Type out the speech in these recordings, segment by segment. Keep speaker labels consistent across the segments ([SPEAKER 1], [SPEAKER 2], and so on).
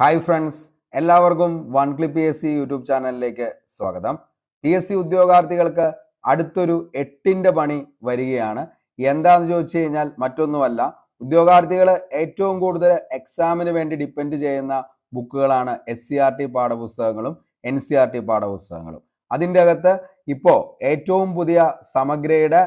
[SPEAKER 1] Hi friends എല്ലാവർക്കും one clip P S C YouTube ചാനലിലേക്ക് സ്വാഗതം. പി എസ് സി ഉദ്യോഗാർത്ഥികൾക്ക് അടുത്തൊരു എട്ടിന്റെ പണി വരികയാണ്. എന്താന്ന് ചോദിച്ചു കഴിഞ്ഞാൽ മറ്റൊന്നുമല്ല. ഉദ്യോഗാർത്ഥികൾ ഏറ്റവും കൂടുതൽ എക്സാമിന് വേണ്ടി ഡിപ്പെൻഡ് ചെയ്യുന്ന ബുക്കുകളാണ് എസ് സി ആർ ടി പാഠപുസ്തകങ്ങളും എൻ സി ആർ ടി പാഠപുസ്തകങ്ങളും. അതിന്റെ അകത്ത് ഇപ്പോൾ ഏറ്റവും പുതിയ സമഗ്രയുടെ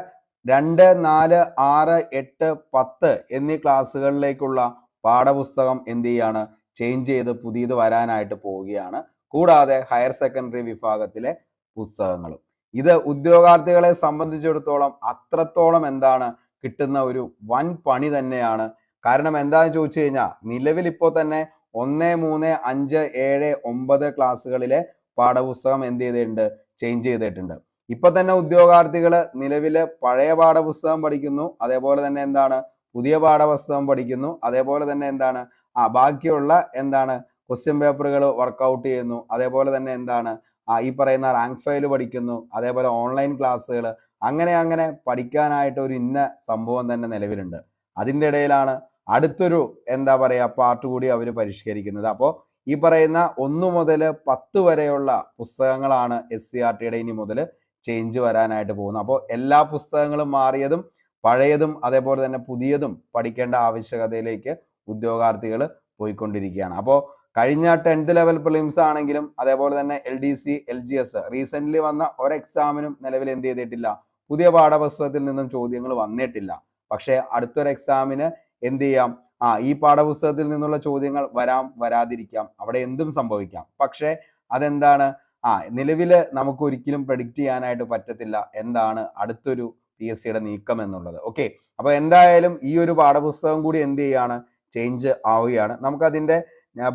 [SPEAKER 1] രണ്ട് നാല് ആറ് എട്ട് പത്ത് എന്നീ ക്ലാസ്സുകളിലേക്കുള്ള പാഠപുസ്തകം എന്ത് ചെയ്യാണ്? ചേഞ്ച് ചെയ്ത് പുതിയത് വരാനായിട്ട് പോവുകയാണ്. കൂടാതെ ഹയർ സെക്കൻഡറി വിഭാഗത്തിലെ പുസ്തകങ്ങളും. ഇത് ഉദ്യോഗാർത്ഥികളെ സംബന്ധിച്ചിടത്തോളം അത്രത്തോളം എന്താണ് കിട്ടുന്ന ഒരു വൻ പണി തന്നെയാണ്. കാരണം എന്താണെന്ന് ചോദിച്ചു കഴിഞ്ഞാൽ നിലവിൽ ഇപ്പോൾ തന്നെ ഒന്ന് മൂന്ന് അഞ്ച് ഏഴ് ഒമ്പത് ക്ലാസ്സുകളിലെ പാഠപുസ്തകം എന്ത് ചെയ്തിട്ടുണ്ട്? ചേഞ്ച് ചെയ്തിട്ടുണ്ട്. ഇപ്പൊ തന്നെ ഉദ്യോഗാർത്ഥികൾ നിലവിൽ പഴയ പാഠപുസ്തകം പഠിക്കുന്നു. അതേപോലെ തന്നെ എന്താണ്? പുതിയ പാഠപുസ്തകം പഠിക്കുന്നു. അതേപോലെ തന്നെ എന്താണ്? ആ ബാക്കിയുള്ള എന്താണ് ക്വസ്റ്റ്യൻ പേപ്പറുകൾ വർക്കൗട്ട് ചെയ്യുന്നു. അതേപോലെ തന്നെ എന്താണ്? ഈ പറയുന്ന റാങ്ക് ഫയൽ പഠിക്കുന്നു. അതേപോലെ ഓൺലൈൻ ക്ലാസ്സുകൾ അങ്ങനെ അങ്ങനെ പഠിക്കാനായിട്ട് ഒരു ഇന്ന സംഭവം തന്നെ നിലവിലുണ്ട്. അതിന്റെ ഇടയിലാണ് അടുത്തൊരു എന്താ പറയുക പാർട്ട് കൂടി അവർ പരിഷ്കരിക്കുന്നത്. അപ്പോൾ ഈ പറയുന്ന ഒന്ന് മുതൽ പത്ത് വരെയുള്ള പുസ്തകങ്ങളാണ് എസ് സി ആർ ടിയുടെ ഇനി മുതൽ ചേഞ്ച് വരാനായിട്ട് പോകുന്നത്. അപ്പോൾ എല്ലാ പുസ്തകങ്ങളും മാറിയതും പഴയതും അതേപോലെ തന്നെ പുതിയതും പഠിക്കേണ്ട ആവശ്യകതയിലേക്ക് ഉദ്യോഗാർത്ഥികൾ പോയിക്കൊണ്ടിരിക്കുകയാണ്. അപ്പോൾ കഴിഞ്ഞ ടെൻത്ത് ലെവൽ പ്രിലിംസ് ആണെങ്കിലും അതേപോലെ തന്നെ L D C L G S recent വന്ന ഒരു എക്സാമിനും നിലവിൽ എന്ത് ചെയ്തിട്ടില്ല. പുതിയ പാഠപുസ്തകത്തിൽ നിന്നും ചോദ്യങ്ങൾ വന്നിട്ടില്ല. പക്ഷേ അടുത്തൊരു എക്സാമിന് എന്ത് ചെയ്യാം? ആ ഈ പാഠപുസ്തകത്തിൽ നിന്നുള്ള ചോദ്യങ്ങൾ വരാം വരാതിരിക്കാം. അവിടെ എന്തും സംഭവിക്കാം. പക്ഷേ അതെന്താണ്? ആ നിലവിൽ നമുക്ക് ഒരിക്കലും പ്രഡിക്റ്റ് ചെയ്യാനായിട്ട് പറ്റത്തില്ല എന്താണ് അടുത്തൊരു പി എസ് സിയുടെ നീക്കം എന്നുള്ളത്. ഓക്കെ അപ്പൊ എന്തായാലും ഈ ഒരു പാഠപുസ്തകം കൂടി എന്ത് ചെയ്യാണ്? ചേഞ്ച് ആവുകയാണ്. നമുക്കതിന്റെ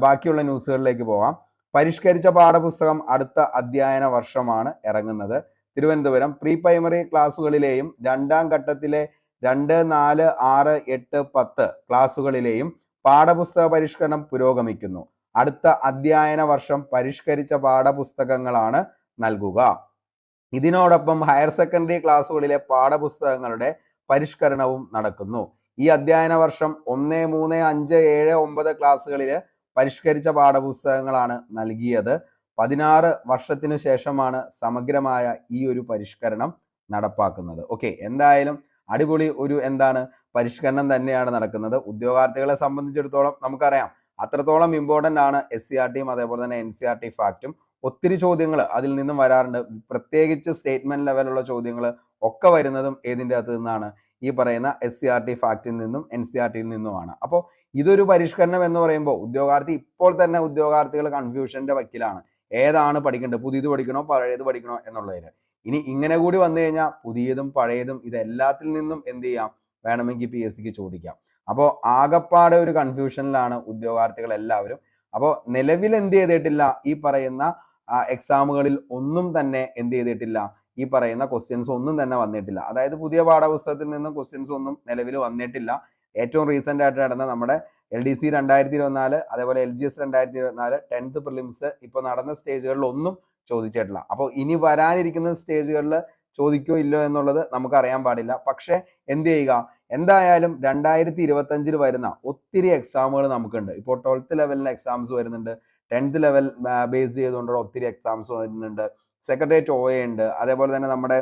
[SPEAKER 1] ബാക്കിയുള്ള ന്യൂസുകളിലേക്ക് പോകാം പരിഷ്കരിച്ച പാഠപുസ്തകം അടുത്ത അധ്യയന വർഷമാണ് ഇറങ്ങുന്നത്. തിരുവനന്തപുരം പ്രീ പ്രൈമറി ക്ലാസ്സുകളിലെയും രണ്ടാം ഘട്ടത്തിലെ രണ്ട് നാല് ആറ് എട്ട് പത്ത് ക്ലാസ്സുകളിലെയും പാഠപുസ്തക പരിഷ്കരണം പുരോഗമിക്കുന്നു. അടുത്ത അധ്യയന വർഷം പരിഷ്കരിച്ച പാഠപുസ്തകങ്ങളാണ് നൽകുക. ഇതിനോടൊപ്പം ഹയർ സെക്കൻഡറി ക്ലാസ്സുകളിലെ പാഠപുസ്തകങ്ങളുടെ പരിഷ്കരണവും നടക്കുന്നു. ഈ അധ്യയന വർഷം ഒന്ന് മൂന്ന് അഞ്ച് ഏഴ് ഒമ്പത് ക്ലാസ്സുകളിൽ പരിഷ്കരിച്ച പാഠപുസ്തകങ്ങളാണ് നൽകിയത്. പതിനാറ് വർഷത്തിനു ശേഷമാണ് സമഗ്രമായ ഈ ഒരു പരിഷ്കരണം നടപ്പാക്കുന്നത്. ഓക്കെ എന്തായാലും അടിപൊളി ഒരു എന്താണ് പരിഷ്കരണം തന്നെയാണ് നടക്കുന്നത്. ഉദ്യോഗാർത്ഥികളെ സംബന്ധിച്ചിടത്തോളം നമുക്കറിയാം അത്രത്തോളം ഇമ്പോർട്ടന്റ് ആണ് എസ് സി ആർ ടിയും അതേപോലെ തന്നെ എൻ സി ആർ ടി ഫാക്റ്റും ഒത്തിരി ചോദ്യങ്ങൾ അതിൽ നിന്നും വരാറുണ്ട്. പ്രത്യേകിച്ച് സ്റ്റേറ്റ്മെന്റ് ലെവലുള്ള ചോദ്യങ്ങൾ ഒക്കെ വരുന്നതും ഏതിന്റെ അകത്ത് നിന്നാണ് ഈ പറയുന്ന എസ് സി ആർ ടി ഫാക്റ്റിൽ നിന്നും എൻ സി ആർ ടിയിൽ നിന്നുമാണ്. അപ്പോൾ ഇതൊരു പരിഷ്കരണം എന്ന് പറയുമ്പോൾ ഉദ്യോഗാർത്ഥി ഇപ്പോൾ തന്നെ ഉദ്യോഗാർത്ഥികൾ കൺഫ്യൂഷന്റെ വക്കിലാണ്. ഏതാണ് പഠിക്കേണ്ടത്? പുതിയത് പഠിക്കണോ? പഴയത് പഠിക്കണോ? എന്നുള്ളതിന് ഇനി ഇങ്ങനെ കൂടി വന്നു കഴിഞ്ഞാൽ പുതിയതും പഴയതും ഇതെല്ലാത്തിൽ നിന്നും എന്ത് ചെയ്യാം? വേണമെങ്കിൽ പി എസ് സിക്ക് ചോദിക്കാം. അപ്പോൾ ആകപ്പാടെ ഒരു കൺഫ്യൂഷനിലാണ് ഉദ്യോഗാർത്ഥികൾ എല്ലാവരും. അപ്പോൾ നിലവിൽ എന്ത് ചെയ്തിട്ടില്ല? ഈ പറയുന്ന എക്സാമുകളിൽ ഒന്നും തന്നെ എന്ത് ചെയ്തിട്ടില്ല? ഈ പറയുന്ന ക്വസ്റ്റ്യൻസ് ഒന്നും തന്നെ വന്നിട്ടില്ല. അതായത് പുതിയ പാഠപുസ്തകത്തിൽ നിന്നും ക്വസ്റ്റ്യൻസ് ഒന്നും നിലവിൽ വന്നിട്ടില്ല. ഏറ്റവും റീസെന്റ് ആയിട്ട് നടന്ന നമ്മുടെ എൽ ഡി സി രണ്ടായിരത്തി ഇരുപത്തിനാല് അതേപോലെ എൽ ജി എസ് രണ്ടായിരത്തി ഇരുപത്തിനാല് ടെൻത്ത് പ്രിലിംസ് ഇപ്പോൾ നടന്ന സ്റ്റേജുകളിലൊന്നും ചോദിച്ചിട്ടില്ല. അപ്പോൾ ഇനി വരാനിരിക്കുന്ന സ്റ്റേജുകളിൽ ചോദിക്കോ ഇല്ലോ എന്നുള്ളത് നമുക്ക് അറിയാൻ പാടില്ല. പക്ഷേ എന്ത് ചെയ്യുക? എന്തായാലും രണ്ടായിരത്തി ഇരുപത്തി അഞ്ചിൽ വരുന്ന ഒത്തിരി എക്സാമുകൾ നമുക്കുണ്ട്. ഇപ്പോൾ ട്വൽത്ത് ലെവലിലെ എക്സാംസ് വരുന്നുണ്ട്. ടെൻത്ത് ലെവൽ ബേസ് ചെയ്തുകൊണ്ടുള്ള ഒത്തിരി എക്സാംസ് വരുന്നുണ്ട്. സെക്രട്ടേറിയറ്റ് ഒ എ ഉണ്ട് അതേപോലെ തന്നെ നമ്മുടെ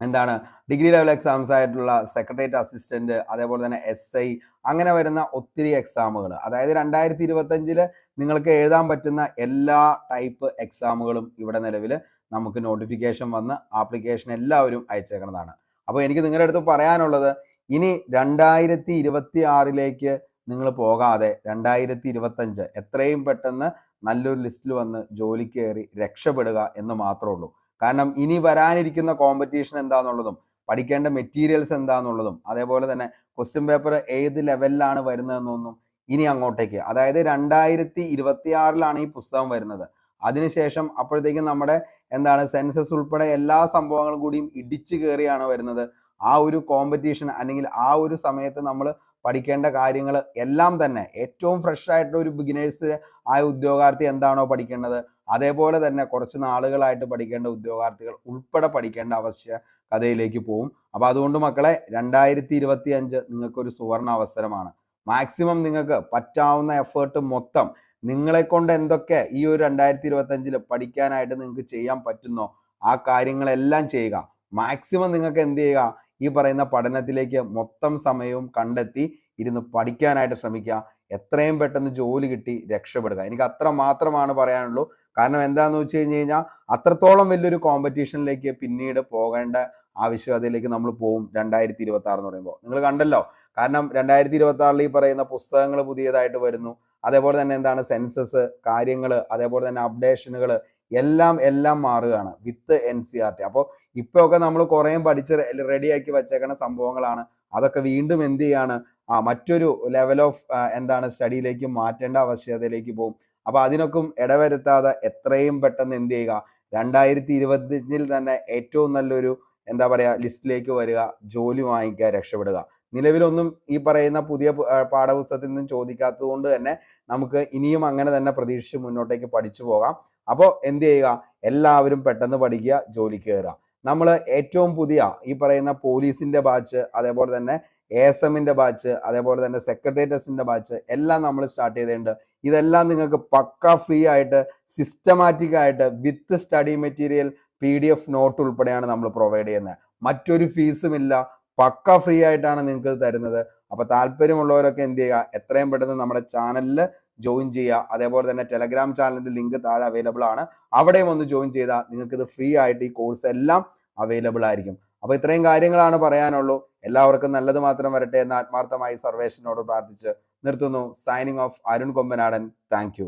[SPEAKER 1] എന്താണ് ഡിഗ്രി ലെവൽ എക്സാംസ് ആയിട്ടുള്ള സെക്രട്ടേറിയറ്റ് അസിസ്റ്റന്റ് അതേപോലെ തന്നെ എസ് ഐ അങ്ങനെ വരുന്ന ഒത്തിരി എക്സാമുകൾ അതായത് രണ്ടായിരത്തി ഇരുപത്തഞ്ചിൽ നിങ്ങൾക്ക് എഴുതാൻ പറ്റുന്ന എല്ലാ ടൈപ്പ് എക്സാമുകളും ഇവിടെ നിലവിൽ നമുക്ക് നോട്ടിഫിക്കേഷൻ വന്ന് ആപ്ലിക്കേഷൻ എല്ലാവരും അയച്ചേക്കുന്നതാണ് അപ്പോൾ എനിക്ക് നിങ്ങളുടെ അടുത്ത് പറയാനുള്ളത് ഇനി രണ്ടായിരത്തി ഇരുപത്തി ആറിലേക്ക് നിങ്ങൾ പോകാതെ രണ്ടായിരത്തി ഇരുപത്തഞ്ച് എത്രയും പെട്ടെന്ന് നല്ലൊരു ലിസ്റ്റിൽ വന്ന് ജോലി കയറി രക്ഷപ്പെടുക എന്ന് മാത്രമേ ഉള്ളൂ. കാരണം ഇനി വരാനിരിക്കുന്ന കോമ്പറ്റീഷൻ എന്താണെന്നുള്ളതും പഠിക്കേണ്ട മെറ്റീരിയൽസ് എന്താണെന്നുള്ളതും അതേപോലെ തന്നെ ക്വസ്റ്റ്യൻ പേപ്പർ ഏത് ലെവലിലാണ് വരുന്നതെന്നൊന്നും ഇനി അങ്ങോട്ടേക്ക് അതായത് രണ്ടായിരത്തി ഇരുപത്തിയാറിലാണ് ഈ പുസ്തകം വരുന്നത്. അതിനുശേഷം അപ്പോഴത്തേക്കും നമ്മുടെ എന്താണ് സെൻസസ് ഉൾപ്പെടെ എല്ലാ സംഭവങ്ങളും കൂടിയും ഇടിച്ചു കയറിയാണ് വരുന്നത്. ആ ഒരു കോമ്പറ്റീഷൻ അല്ലെങ്കിൽ ആ ഒരു സമയത്ത് നമ്മൾ പഠിക്കേണ്ട കാര്യങ്ങൾ എല്ലാം തന്നെ ഏറ്റവും ഫ്രഷ് ആയിട്ടുള്ള ഒരു ബിഗിനേഴ്സ് ആയ ഉദ്യോഗാർത്ഥി എന്താണോ പഠിക്കേണ്ടത്. അതേപോലെ തന്നെ കുറച്ച് നാളുകളായിട്ട് പഠിക്കേണ്ട ഉദ്യോഗാർത്ഥികൾ ഉൾപ്പെടെ പഠിക്കേണ്ട അവശ്യ കഥയിലേക്ക് പോകും അപ്പോൾ അതുകൊണ്ട് മക്കളെ രണ്ടായിരത്തി ഇരുപത്തി അഞ്ച് നിങ്ങൾക്കൊരു സുവർണ അവസരമാണ്. മാക്സിമം നിങ്ങൾക്ക് പറ്റാവുന്ന എഫേർട്ട് മൊത്തം നിങ്ങളെ കൊണ്ട് എന്തൊക്കെ ഈ ഒരു രണ്ടായിരത്തി ഇരുപത്തി അഞ്ചിൽ പഠിക്കാനായിട്ട് നിങ്ങൾക്ക് ചെയ്യാൻ പറ്റുന്നോ ആ കാര്യങ്ങളെല്ലാം ചെയ്യുക. മാക്സിമം നിങ്ങൾക്ക് എന്ത് ചെയ്യുക? ഈ പറയുന്ന പഠനത്തിലേക്ക് മൊത്തം സമയവും കണ്ടെത്തി ഇരുന്ന് പഠിക്കാനായിട്ട് ശ്രമിക്കുക. എത്രയും പെട്ടെന്ന് ജോലി കിട്ടി രക്ഷപ്പെടുക. എനിക്ക് അത്ര മാത്രമാണ് പറയാനുള്ളൂ. കാരണം എന്താന്ന് വെച്ച് കഴിഞ്ഞ് കഴിഞ്ഞാൽ അത്രത്തോളം വലിയൊരു കോമ്പറ്റീഷനിലേക്ക് പിന്നീട് പോകേണ്ട ആവശ്യകതയിലേക്ക് നമ്മൾ പോകും രണ്ടായിരത്തി ഇരുപത്തി ആറ് എന്ന് പറയുമ്പോൾ. നിങ്ങൾ കണ്ടല്ലോ? കാരണം രണ്ടായിരത്തി ഇരുപത്തി ആറിൽ ഈ പറയുന്ന പുസ്തകങ്ങൾ പുതിയതായിട്ട് വരുന്നു. അതേപോലെ തന്നെ എന്താണ്? സെൻസസ് കാര്യങ്ങൾ അതേപോലെ തന്നെ അപ്ഡേഷനുകൾ എല്ലാം എല്ലാം മാറുകയാണ് with N C R T അപ്പോൾ ഇപ്പോഴൊക്കെ നമ്മൾ കുറേയും പഠിച്ച് റെഡിയാക്കി വെച്ചേക്കുന്ന സംഭവങ്ങളാണ്. അതൊക്കെ വീണ്ടും എന്ത് ചെയ്യാണ്? ആ മറ്റൊരു ലെവൽ ഓഫ് എന്താണ്? സ്റ്റഡിയിലേക്ക് മാറ്റേണ്ട ആവശ്യകതയിലേക്ക് പോകും. അപ്പോൾ അതിനൊക്കെ ഇടവരുത്താതെ എത്രയും പെട്ടെന്ന് എന്ത് ചെയ്യുക? രണ്ടായിരത്തി ഇരുപത്തിയഞ്ചിൽ തന്നെ ഏറ്റവും നല്ലൊരു എന്താ പറയുക ലിസ്റ്റിലേക്ക് വരിക ജോലി വാങ്ങിക്കുക രക്ഷപ്പെടുക. നിലവിലൊന്നും ഈ പറയുന്ന പുതിയ പാഠപുസ്തകത്തിൽ നിന്നും ചോദിക്കാത്തത് കൊണ്ട് തന്നെ നമുക്ക് ഇനിയും അങ്ങനെ തന്നെ പ്രതീക്ഷിച്ച് മുന്നോട്ടേക്ക് പഠിച്ചു പോകാം. അപ്പോൾ എന്ത് ചെയ്യുക? എല്ലാവരും പെട്ടെന്ന് പഠിക്കുക ജോലി കയറുക. നമ്മൾ ഏറ്റവും പുതിയ ഈ പറയുന്ന പോലീസിന്റെ ബാച്ച് അതേപോലെ തന്നെ എ എസ് എമ്മിന്റെ ബാച്ച് അതേപോലെ തന്നെ സെക്രട്ടേറിയറ്റസിന്റെ ബാച്ച് എല്ലാം നമ്മൾ സ്റ്റാർട്ട് ചെയ്തിട്ടുണ്ട്. ഇതെല്ലാം നിങ്ങൾക്ക് പക്ക ഫ്രീ ആയിട്ട് സിസ്റ്റമാറ്റിക് ആയിട്ട് with study material P D F note ഉൾപ്പെടെയാണ് നമ്മൾ പ്രൊവൈഡ് ചെയ്യുന്നത്. മറ്റൊരു ഫീസും ഇല്ല. പക്ക ഫ്രീ ആയിട്ടാണ് നിങ്ങൾക്ക് തരുന്നത്. അപ്പോൾ താല്പര്യമുള്ളവരൊക്കെ എന്ത് ചെയ്യുക? എത്രയും പെട്ടെന്ന് നമ്മുടെ ചാനലിൽ ജോയിൻ ചെയ്യുക. അതേപോലെ തന്നെ ടെലഗ്രാം ചാനലിന്റെ ലിങ്ക് താഴെ അവൈലബിൾ ആണ്. അവിടെയും ഒന്ന് ജോയിൻ ചെയ്താൽ നിങ്ങൾക്ക് ഇത് ഫ്രീ ആയിട്ട് ഈ കോഴ്സ് എല്ലാം അവൈലബിൾ ആയിരിക്കും. അപ്പൊ ഇത്രയും കാര്യങ്ങളാണ് പറയാനുള്ളൂ. എല്ലാവർക്കും നല്ലത് മാത്രം വരട്ടെ എന്ന് ആത്മാർത്ഥമായി സർവേഷനോട് പ്രാർത്ഥിച്ച് നിർത്തുന്നു. Signing off Arun Kombanadan thank